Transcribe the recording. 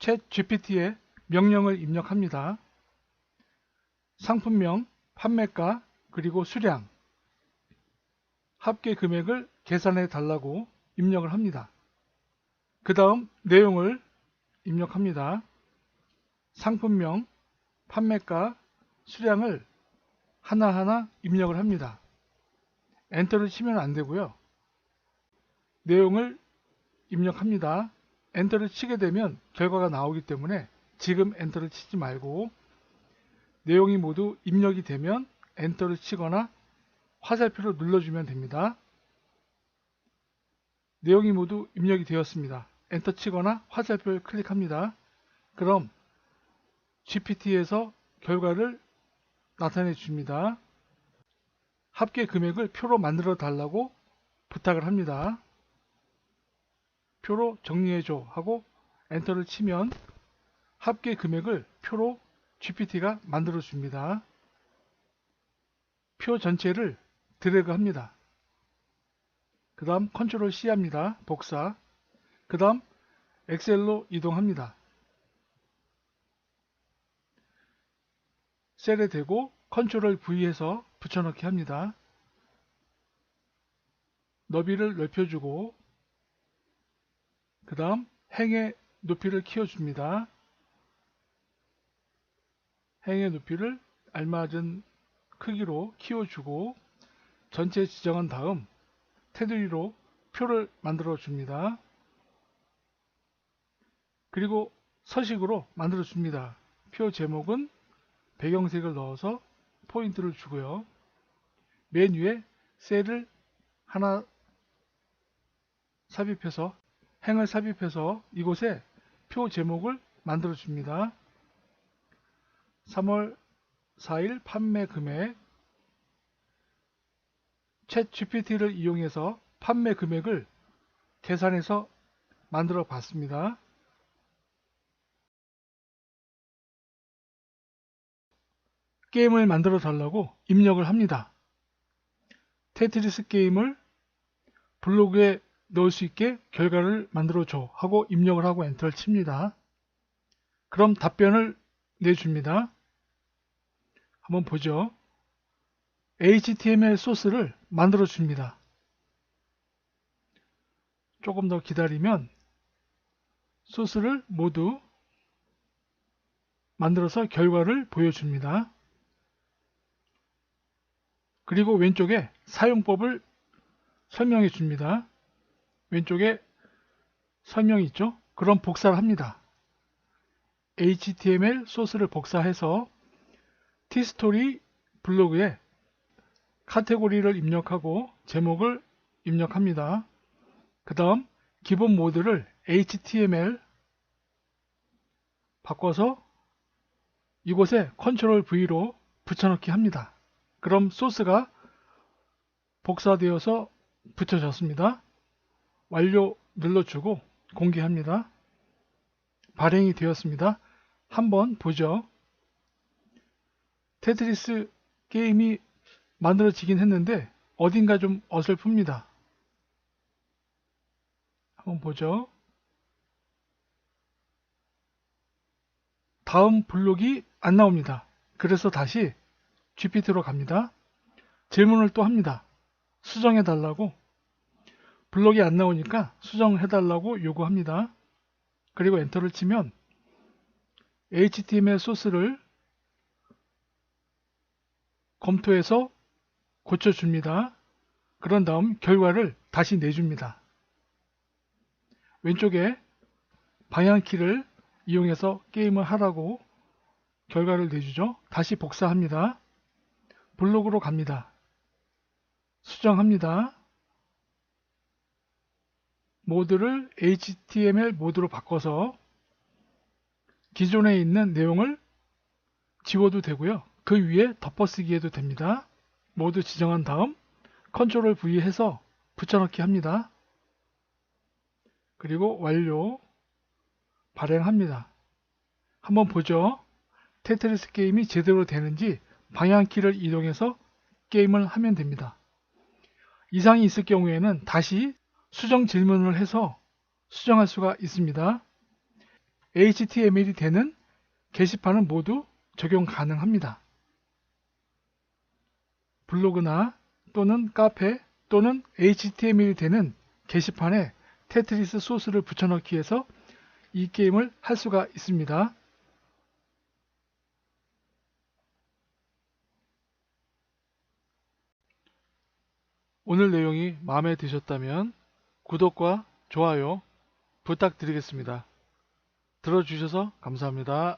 챗 GPT에 명령을 입력합니다. 상품명, 판매가, 그리고 수량, 합계 금액을 계산해 달라고 입력을 합니다. 그 다음 내용을 입력합니다. 상품명, 판매가, 수량을 하나하나 입력을 합니다. 엔터를 치면 안 되고요. 내용을 입력합니다. 엔터를 치게 되면 결과가 나오기 때문에 지금 엔터를 치지 말고 내용이 모두 입력이 되면 엔터를 치거나 화살표를 눌러주면 됩니다. 내용이 모두 입력이 되었습니다. 엔터 치거나 화살표를 클릭합니다. 그럼 GPT에서 결과를 나타내 줍니다. 합계 금액을 표로 만들어 달라고 부탁을 합니다. 표로 정리해줘 하고 엔터를 치면 합계 금액을 표로 GPT가 만들어 줍니다. 표 전체를 드래그 합니다. 그 다음 컨트롤 C 합니다. 복사. 그 다음 엑셀로 이동합니다. 셀에 대고 컨트롤 V에서 붙여넣기 합니다. 너비를 넓혀주고 그 다음 행의 높이를 키워줍니다. 행의 높이를 알맞은 크기로 키워주고 전체 지정한 다음 테두리로 표를 만들어 줍니다. 그리고 서식으로 만들어 줍니다. 표 제목은 배경색을 넣어서 포인트를 주고요. 맨 위에 셀을 하나 삽입해서 행을 삽입해서 이곳에 표 제목을 만들어 줍니다. 3월 4일 판매 금액 챗 GPT를 이용해서 판매 금액을 계산해서 만들어 봤습니다. 게임을 만들어 달라고 입력을 합니다. 테트리스 게임을 블로그에 넣을 수 있게 결과를 만들어 줘 하고 입력을 하고 엔터를 칩니다. 그럼 답변을 내줍니다. 한번 보죠. HTML 소스를 만들어 줍니다. 조금 더 기다리면 소스를 모두 만들어서 결과를 보여줍니다. 그리고 왼쪽에 사용법을 설명해 줍니다. 왼쪽에 설명이 있죠? 그럼 복사를 합니다. HTML 소스를 복사해서 티스토리 블로그에 카테고리를 입력하고 제목을 입력합니다. 그 다음 기본 모드를 HTML 바꿔서 이곳에 컨트롤 V로 붙여넣기 합니다. 그럼 소스가 복사되어서 붙여졌습니다. 완료 눌러주고 공개합니다. 발행이 되었습니다. 한번 보죠. 테트리스 게임이 만들어지긴 했는데 어딘가 좀 어설픕니다. 한번 보죠. 다음 블록이 안 나옵니다. 그래서 다시 GPT로 갑니다. 질문을 또 합니다. 수정해 달라고 블록이 안 나오니까 수정해 달라고 요구합니다. 그리고 엔터를 치면 HTML 소스를 검토해서 고쳐줍니다. 그런 다음 결과를 다시 내줍니다. 왼쪽에 방향키를 이용해서 게임을 하라고 결과를 내주죠. 다시 복사합니다. 블록으로 갑니다. 수정합니다. 모드를 HTML 모드로 바꿔서 기존에 있는 내용을 지워도 되고요. 그 위에 덮어쓰기 해도 됩니다. 모두 지정한 다음 컨트롤 V 해서 붙여넣기 합니다. 그리고 완료 발행합니다. 한번 보죠. 테트리스 게임이 제대로 되는지 방향키를 이동해서 게임을 하면 됩니다. 이상이 있을 경우에는 다시 수정 질문을 해서 수정할 수가 있습니다. HTML이 되는 게시판은 모두 적용 가능합니다. 블로그나 또는 카페 또는 HTML이 되는 게시판에 테트리스 소스를 붙여넣기 해서 이 게임을 할 수가 있습니다. 오늘 내용이 마음에 드셨다면 구독과 좋아요 부탁드리겠습니다. 들어주셔서 감사합니다.